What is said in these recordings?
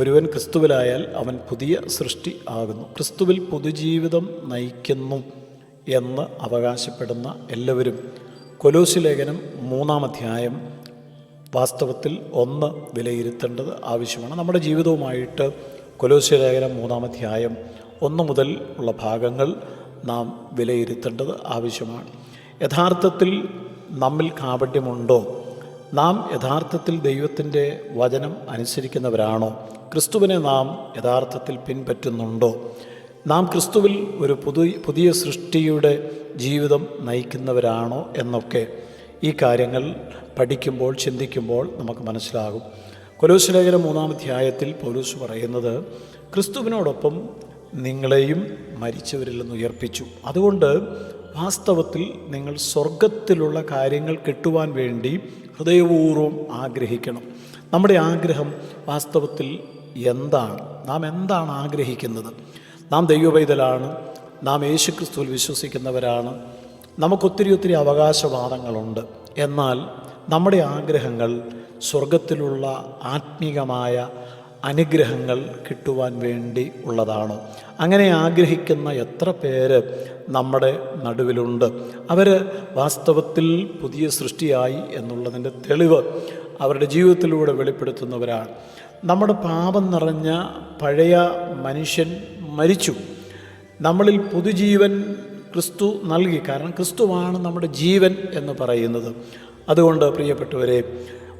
ഒരുവൻ ക്രിസ്തുവിലായാൽ അവൻ പുതിയ സൃഷ്ടി ആകുന്നു. ക്രിസ്തുവിൽ പൊതുജീവിതം നയിക്കുന്നു എന്ന് അവകാശപ്പെടുന്ന എല്ലാവരും കൊലോശിലേഖനം മൂന്നാം അധ്യായം വാസ്തവത്തിൽ ഒന്ന് വിലയിരുത്തേണ്ടത് ആവശ്യമാണ്. നമ്മുടെ ജീവിതവുമായിട്ട് കൊലോസ്യ ലേഖനം മൂന്നാം അധ്യായം ഒന്ന് മുതൽ ഉള്ള ഭാഗങ്ങൾ നാം വിലയിരുത്തേണ്ടത് ആവശ്യമാണ്. യഥാർത്ഥത്തിൽ നമ്മിൽ കാപട്യമുണ്ടോ? നാം യഥാർത്ഥത്തിൽ ദൈവത്തിന്റെ വചനം അനുസരിക്കുന്നവരാണോ? ക്രിസ്തുവിനെ നാം യഥാർത്ഥത്തിൽ പിൻപറ്റുന്നുണ്ടോ? നാം ക്രിസ്തുവിൽ ഒരു പുതിയ പുതിയ സൃഷ്ടിയുടെ ജീവിതം നയിക്കുന്നവരാണോ എന്നൊക്കെ ഈ കാര്യങ്ങൾ പഠിക്കുമ്പോൾ ചിന്തിക്കുമ്പോൾ നമുക്ക് മനസ്സിലാകും. കൊലോശലേഖന ലേഖനം മൂന്നാം അധ്യായത്തിൽ പൗലൂസ് പറയുന്നത് ക്രിസ്തുവിനോടൊപ്പം നിങ്ങളെയും മരിച്ചവരിൽ നിന്ന് ഉയർപ്പിച്ചു. അതുകൊണ്ട് വാസ്തവത്തിൽ നിങ്ങൾ സ്വർഗത്തിലുള്ള കാര്യങ്ങൾ കിട്ടുവാൻ വേണ്ടി ഹൃദയപൂർവം ആഗ്രഹിക്കണം. നമ്മുടെ ആഗ്രഹം വാസ്തവത്തിൽ എന്താണ്? നാം എന്താണ് ആഗ്രഹിക്കുന്നത്? നാം ദൈവപൈതലാണ് നാം യേശുക്രിസ്തുവിൽ വിശ്വസിക്കുന്നവരാണ് നമുക്കൊത്തിരി ഒത്തിരി അവകാശവാദങ്ങളുണ്ട്. എന്നാൽ നമ്മുടെ ആഗ്രഹങ്ങൾ സ്വർഗത്തിലുള്ള ആത്മീകമായ അനുഗ്രഹങ്ങൾ കിട്ടുവാൻ വേണ്ടി ഉള്ളതാണ്. അങ്ങനെ ആഗ്രഹിക്കുന്ന എത്ര പേര് നമ്മുടെ നടുവിലുണ്ട്. അവർ വാസ്തവത്തിൽ പുതിയ സൃഷ്ടിയായി എന്നുള്ളതിന്റെ തെളിവ് അവരുടെ ജീവിതത്തിലൂടെ വെളിപ്പെടുത്തുന്നവരാണ്. നമ്മുടെ പാപം നിറഞ്ഞ പഴയ മനുഷ്യൻ മരിച്ചു. നമ്മളിൽ പുതുജീവൻ ക്രിസ്തു നൽകി. കാരണം ക്രിസ്തുവാണ് നമ്മുടെ ജീവൻ എന്ന് പറയുന്നത്. അതുകൊണ്ട് പ്രിയപ്പെട്ടവരെ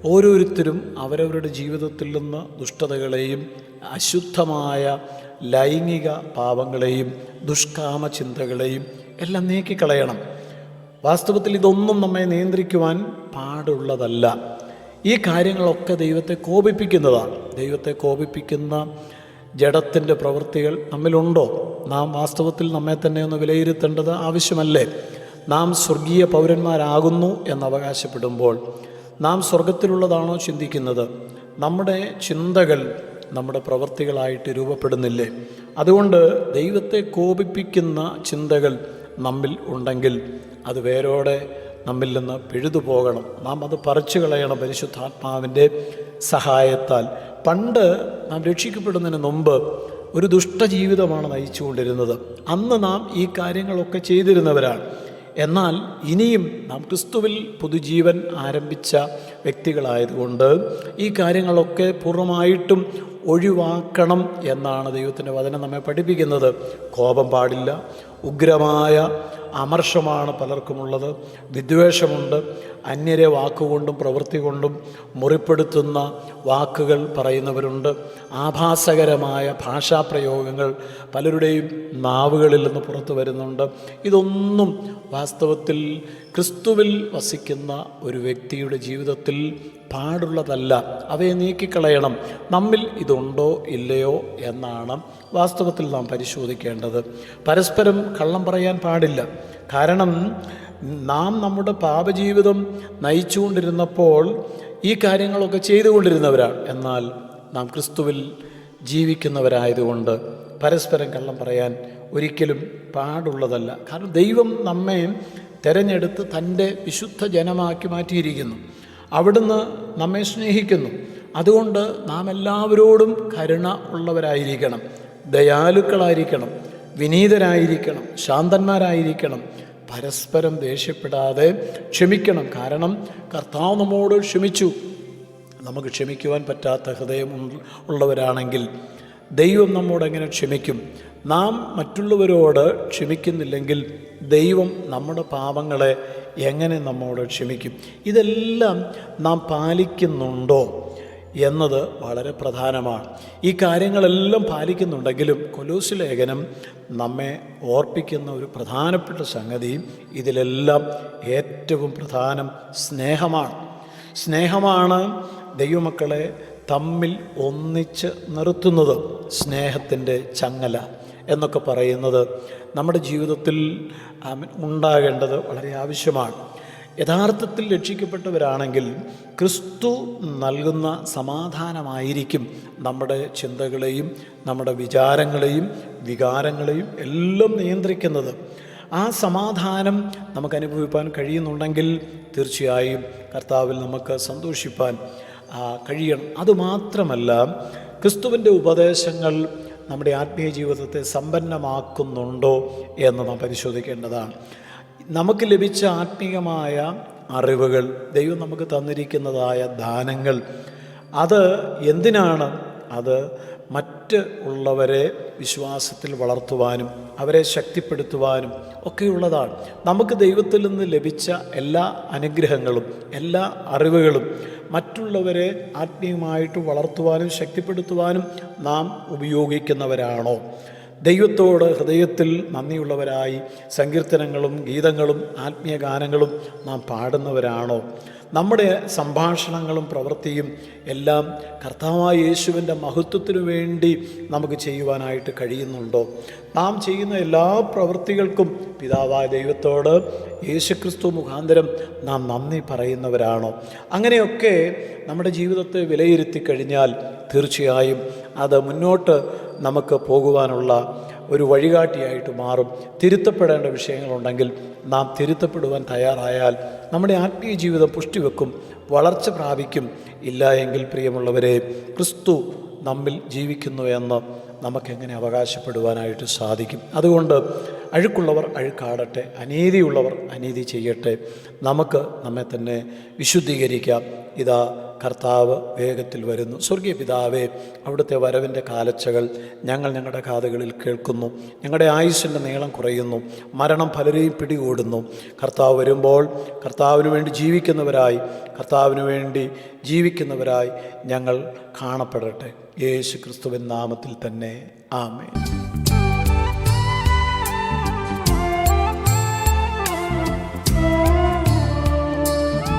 ഓരോരുത്തരും അവരവരുടെ ജീവിതത്തിൽ നിന്ന് ദുഷ്ടതകളെയും അശുദ്ധമായ ലൈംഗിക പാപങ്ങളെയും ദുഷ്കാമ ചിന്തകളെയും എല്ലാം നീക്കിക്കളയണം. വാസ്തവത്തിൽ ഇതൊന്നും നമ്മെ നിയന്ത്രിക്കുവാൻ പാടുള്ളതല്ല. ഈ കാര്യങ്ങളൊക്കെ ദൈവത്തെ കോപിപ്പിക്കുന്നതാണ്. ദൈവത്തെ കോപിപ്പിക്കുന്ന ജഡത്തിന്റെ പ്രവൃത്തികൾ നമ്മിലുണ്ടോ? നാം വാസ്തവത്തിൽ നമ്മെ തന്നെ ഒന്ന് വിലയിരുത്തേണ്ടത് ആവശ്യമല്ലേ? നാം സ്വർഗീയ പൗരന്മാരാകുന്നു എന്ന് അവകാശപ്പെടുമ്പോൾ നാം സ്വർഗത്തിലുള്ളതാണോ ചിന്തിക്കുന്നത്? നമ്മുടെ ചിന്തകൾ നമ്മുടെ പ്രവൃത്തികളായിട്ട് രൂപപ്പെടുന്നില്ലേ? അതുകൊണ്ട് ദൈവത്തെ കോപിപ്പിക്കുന്ന ചിന്തകൾ നമ്മിൽ ഉണ്ടെങ്കിൽ അത് വേരോടെ നമ്മിൽ നിന്ന് പിഴുതു പോകണം നാം അത് പറിച്ചു കളയണം പരിശുദ്ധാത്മാവിന്റെ സഹായത്താൽ. പണ്ട് നാം രക്ഷിക്കപ്പെടുന്നതിന് മുമ്പ് ഒരു ദുഷ്ടജീവിതമാണ് നയിച്ചുകൊണ്ടിരുന്നത്. അന്ന് നാം ഈ കാര്യങ്ങളൊക്കെ ചെയ്തിരുന്നവരാണ്. എന്നാൽ ഇനിയും നാം ക്രിസ്തുവിൽ പുതുജീവൻ ആരംഭിച്ച വ്യക്തികളായതുകൊണ്ട് ഈ കാര്യങ്ങളൊക്കെ പൂർണമായിട്ടും ഒഴിവാക്കണം എന്നാണ് ദൈവത്തിന്റെ വചനം നമ്മെ പഠിപ്പിക്കുന്നത്. കോപം പാടില്ല ഉഗ്രമായ അമർഷമാണ് പലർക്കുമുള്ളത് വിദ്വേഷമുണ്ട് അന്യരെ വാക്കുകൊണ്ടും പ്രവൃത്തി കൊണ്ടും മുറിപ്പെടുത്തുന്ന വാക്കുകൾ പറയുന്നവരുണ്ട്. ആഭാസകരമായ ഭാഷാപ്രയോഗങ്ങൾ പലരുടെയും നാവുകളിൽ നിന്ന് പുറത്തു വരുന്നുണ്ട്. ഇതൊന്നും വാസ്തവത്തിൽ ക്രിസ്തുവിൽ വസിക്കുന്ന ഒരു വ്യക്തിയുടെ ജീവിതത്തിൽ പാടുള്ളതല്ല. അവയെ നീക്കിക്കളയണം. നമ്മിൽ ഇതുണ്ടോ ഇല്ലയോ എന്നാണ് വാസ്തവത്തിൽ നാം പരിശോധിക്കേണ്ടത്. പരസ്പരം കള്ളം പറയാൻ പാടില്ല. കാരണം നാം നമ്മുടെ പാപജീവിതം നയിച്ചുകൊണ്ടിരുന്നപ്പോൾ ഈ കാര്യങ്ങളൊക്കെ ചെയ്തുകൊണ്ടിരുന്നവരാണ്. എന്നാൽ നാം ക്രിസ്തുവിൽ ജീവിക്കുന്നവരായതുകൊണ്ട് പരസ്പരം കള്ളം പറയാൻ ഒരിക്കലും പാടുള്ളതല്ല. കാരണം ദൈവം നമ്മെ തിരഞ്ഞെടുത്ത് തന്റെ വിശുദ്ധ ജനമാക്കി മാറ്റിയിരിക്കുന്നു. അവിടുന്ന് നമ്മെ സ്നേഹിക്കുന്നു. അതുകൊണ്ട് നാം എല്ലാവരോടും കരുണ ഉള്ളവരായിരിക്കണം. ദയാലുക്കളായിരിക്കണം. വിനീതരായിരിക്കണം. ശാന്തന്മാരായിരിക്കണം. പരസ്പരം ദേഷ്യപ്പെടാതെ ക്ഷമിക്കണം. കാരണം കർത്താവ് നമ്മോട് ക്ഷമിച്ചു. നമുക്ക് ക്ഷമിക്കുവാൻ പറ്റാത്ത ഹൃദയം ഉള്ളവരാണെങ്കിൽ ദൈവം നമ്മോട് എങ്ങനെ ക്ഷമിക്കും? നാം മറ്റുള്ളവരോട് ക്ഷമിക്കുന്നില്ലെങ്കിൽ ദൈവം നമ്മുടെ പാപങ്ങളെ എങ്ങനെ നമ്മോട് ക്ഷമിക്കും? ഇതെല്ലാം നാം പാലിക്കുന്നുണ്ടോ? എന്നത് വളരെ പ്രധാനമാണ്. ഈ കാര്യങ്ങളെല്ലാം പാലിക്കുന്നുണ്ടെങ്കിലും കൊലൂസ് ലേഖനം നമ്മെ ഓർപ്പിക്കുന്ന ഒരു പ്രധാനപ്പെട്ട സംഗതി ഇതിലെല്ലാം ഏറ്റവും പ്രധാനം സ്നേഹമാണ്. സ്നേഹമാണ് ദൈവമക്കളെ തമ്മിൽ ഒന്നിച്ച് നിർത്തുന്നത്. സ്നേഹത്തിന്റെ ചങ്ങല എന്നൊക്കെ പറയുന്നത് നമ്മുടെ ജീവിതത്തിൽ ഉണ്ടാകേണ്ടത് വളരെ ആവശ്യമാണ്. യഥാർത്ഥത്തിൽ രക്ഷിക്കപ്പെട്ടവരാണെങ്കിൽ ക്രിസ്തു നൽകുന്ന സമാധാനമായിരിക്കും നമ്മുടെ ചിന്തകളെയും നമ്മുടെ വിചാരങ്ങളെയും വികാരങ്ങളെയും എല്ലാം നിയന്ത്രിക്കുന്നത്. ആ സമാധാനം നമുക്ക് അനുഭവിപ്പാൻ കഴിയുന്നുണ്ടെങ്കിൽ തീർച്ചയായും കർത്താവിൽ നമുക്ക് സന്തോഷിപ്പാൻ കഴിയണം. അതുമാത്രമല്ല ക്രിസ്തുവിന്റെ ഉപദേശങ്ങൾ നമ്മുടെ ആത്മീയ ജീവിതത്തെ സമ്പന്നമാക്കുന്നുണ്ടോ എന്ന് നാം പരിശോധിക്കേണ്ടതാണ്. നമുക്ക് ലഭിച്ച ആത്മീയമായ അറിവുകൾ ദൈവം നമുക്ക് തന്നിരിക്കുന്നതായ ദാനങ്ങൾ. അത് എന്തിനാണ്? അത് മറ്റ് ഉള്ളവരെ വിശ്വാസത്തിൽ വളർത്തുവാനും അവരെ ശക്തിപ്പെടുത്തുവാനും ഒക്കെയുള്ളതാണ്. നമുക്ക് ദൈവത്തിൽ നിന്ന് ലഭിച്ച എല്ലാ അനുഗ്രഹങ്ങളും എല്ലാ അറിവുകളും മറ്റുള്ളവരെ ആത്മീയമായിട്ട് വളർത്തുവാനും ശക്തിപ്പെടുത്തുവാനും നാം ഉപയോഗിക്കുന്നവരാണോ? ദൈവത്തോട് ഹൃദയത്തിൽ നന്ദിയുള്ളവരായി സങ്കീർത്തനങ്ങളും ഗീതങ്ങളും ആത്മീയ ഗാനങ്ങളും നാം പാടുന്നവരാണോ? നമ്മുടെ സംഭാഷണങ്ങളും പ്രവൃത്തിയും എല്ലാം കർത്താവായ യേശുവിന്റെ മഹത്വത്തിനു വേണ്ടി നമുക്ക് ചെയ്യുവാനായിട്ട് കഴിയുന്നുണ്ടോ? നാം ചെയ്യുന്ന എല്ലാ പ്രവൃത്തികൾക്കും പിതാവായ ദൈവത്തോട് യേശുക്രിസ്തു മുഖാന്തരം നാം നന്ദി പറയുന്നവരാണോ? അങ്ങനെയൊക്കെ നമ്മുടെ ജീവിതത്തെ വിലയിരുത്തി കഴിഞ്ഞാൽ തീർച്ചയായും അത് മുന്നോട്ട് നമുക്ക് പോകുവാനുള്ള ഒരു വഴികാട്ടിയായിട്ട് മാറും. തിരുത്തപ്പെടേണ്ട വിഷയങ്ങളുണ്ടെങ്കിൽ നാം തിരുത്തപ്പെടുവാൻ തയ്യാറായാൽ നമ്മുടെ ആത്മീയ ജീവിതം പുഷ്ടിവെക്കും വളർച്ച പ്രാപിക്കും. ഇല്ല എങ്കിൽ പ്രിയമുള്ളവരെ ക്രിസ്തു നമ്മിൽ ജീവിക്കുന്നു എന്ന് നമുക്കെങ്ങനെ അവകാശപ്പെടുവാനായിട്ട് സാധിക്കും. അതുകൊണ്ട് അഴുക്കുള്ളവർ അഴുക്കാടട്ടെ അനീതിയുള്ളവർ അനീതി ചെയ്യട്ടെ. നമുക്ക് നമ്മെ തന്നെ വിശുദ്ധീകരിക്കാം. ഇതാ കർത്താവ് വേഗത്തിൽ വരുന്നു. സ്വർഗീയ പിതാവേ അവിടുത്തെ വരവിന്റെ കാലച്ചകൾ ഞങ്ങൾ ഞങ്ങളുടെ കാതുകളിൽ കേൾക്കുന്നു. ഞങ്ങളുടെ ആയുസ്സിന്റെ നീളം കുറയുന്നു. മരണം പലരെയും പിടികൂടുന്നു. കർത്താവ് വരുമ്പോൾ കർത്താവിന് വേണ്ടി ജീവിക്കുന്നവരായി കർത്താവിന് വേണ്ടി ജീവിക്കുന്നവരായി ഞങ്ങൾ കാണപ്പെടട്ടെ. യേശു ക്രിസ്തുവിൻ നാമത്തിൽ തന്നെ. ആമേ